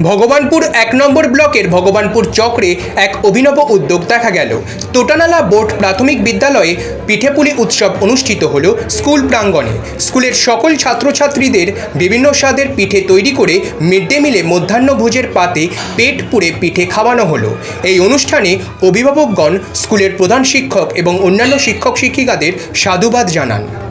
ভগবানপুর এক নম্বর ব্লকের ভগবানপুর চক্রে এক অভিনব উদ্যোগ দেখা গেল। তোটানালা বোর্ড প্রাথমিক বিদ্যালয়ে পিঠেপুলি উৎসব অনুষ্ঠিত হল স্কুল প্রাঙ্গণে। স্কুলের সকল ছাত্রছাত্রীদের বিভিন্ন স্বাদের পিঠে তৈরি করে মিড ডে মিলে মধ্যাহ্নভোজের পাতে পেট পুড়ে পিঠে খাওয়ানো হলো। এই অনুষ্ঠানে অভিভাবকগণ স্কুলের প্রধান শিক্ষক এবং অন্যান্য শিক্ষক শিক্ষিকাদের সাধুবাদ জানান।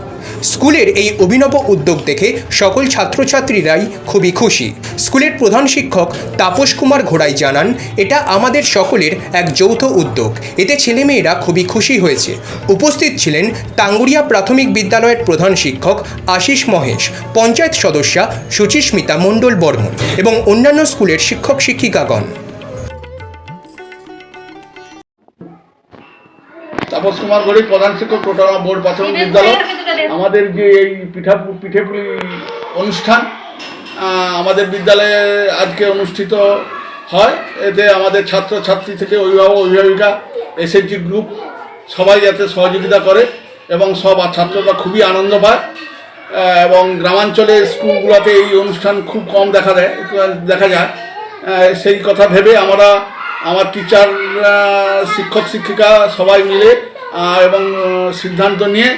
স্কুলের এই অভিনব উদ্যোগ দেখে সকল ছাত্রছাত্রীরাই খুবই খুশি। স্কুলের প্রধান শিক্ষক তাপস কুমার ঘোড়াই জানান, এটা আমাদের সকলের এক যৌথ উদ্যোগ। এতে ছেলেমেয়েরা খুবই খুশি হয়েছে। উপস্থিত ছিলেন টাঙ্গুরিয়া প্রাথমিক বিদ্যালয়ের প্রধান শিক্ষক আশিস মহেশ, পঞ্চায়েত সদস্যা সুচিস্মিতা মণ্ডল বর্মন এবং অন্যান্য স্কুলের শিক্ষক শিক্ষিকাগণ তাপস কুমার গড়ি প্রধান শিক্ষক টোটানা বোর্ড প্রাথমিক বিদ্যালয়। আমাদের যে এই পিঠা পিঠেপুলি অনুষ্ঠান আমাদের বিদ্যালয়ে আজকে অনুষ্ঠিত হয়। এতে আমাদের ছাত্র ছাত্রী থেকে অভিভাবক অভিভাবিকা এসএসজি গ্রুপ সবাই যাতে সহযোগিতা করে এবং সব ছাত্ররা খুবই আনন্দ পায়। এবং গ্রামাঞ্চলের স্কুলগুলোতে এই অনুষ্ঠান খুব কম দেখা দেয় দেখা যায়। সেই কথা ভেবে আমরা আমার টিচার শিক্ষক, শিক্ষিকা সবাই মিলে এবং সিদ্ধান্ত নিয়ে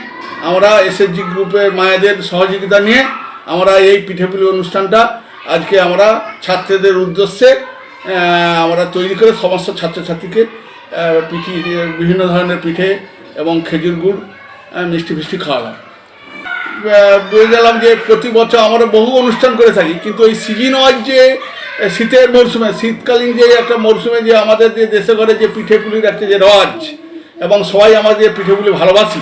আমরা এসএসজি গ্রুপের মায়েদের সহযোগিতা নিয়ে আমরা এই পিঠেপুলি অনুষ্ঠানটা আজকে আমরা ছাত্রদের উদ্দেশ্যে আমরা তৈরি করে সমস্ত ছাত্রছাত্রীকে পিঠি, বিভিন্ন ধরনের পিঠে এবং খেজুর গুড় মিষ্টি ফিষ্টি খাওয়ালাম। বলে গেলাম যে প্রতি বছর আমরা বহু অনুষ্ঠান করে থাকি, কিন্তু এই সিজন ওয়াইজ যে শীতের মরশুমে, শীতকালীন যে একটা মরশুমে যে আমাদের যে দেশে ঘরে যে পিঠেপুলির একটা যে রওয়াজ, এবং সবাই আমাদের যে পিঠেপুলি ভালোবাসি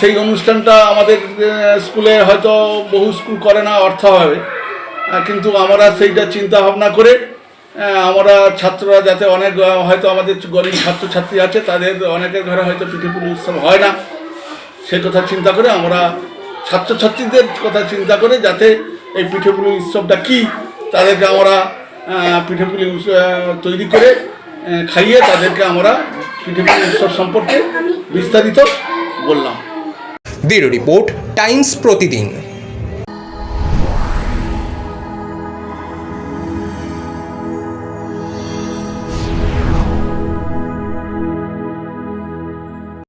সেই অনুষ্ঠানটা আমাদের স্কুলে হয়তো বহু স্কুল করে না অর্থাভাবে কিন্তু আমরা সেইটা চিন্তা ভাবনা করে আমরা ছাত্ররা যাতে অনেক হয়তো আমাদের গরিব ছাত্রছাত্রী আছে, তাদের অনেকের ঘরে হয়তো পিঠেপুলি উৎসব হয় না। সে কথা চিন্তা করে আমরা ছাত্রছাত্রীদের কথা চিন্তা করে যাতে এই পিঠেপুলি উৎসবটা কি তাদেরকে আমরা পিঠে পিঠেপুলি তৈরি করে খাইয়ে তাদেরকে আমরা পিঠেপুলি উৎসব সম্পর্কে বিস্তারিত বললাম। ব্যুরো রিপোর্ট টাইমস প্রতিদিন।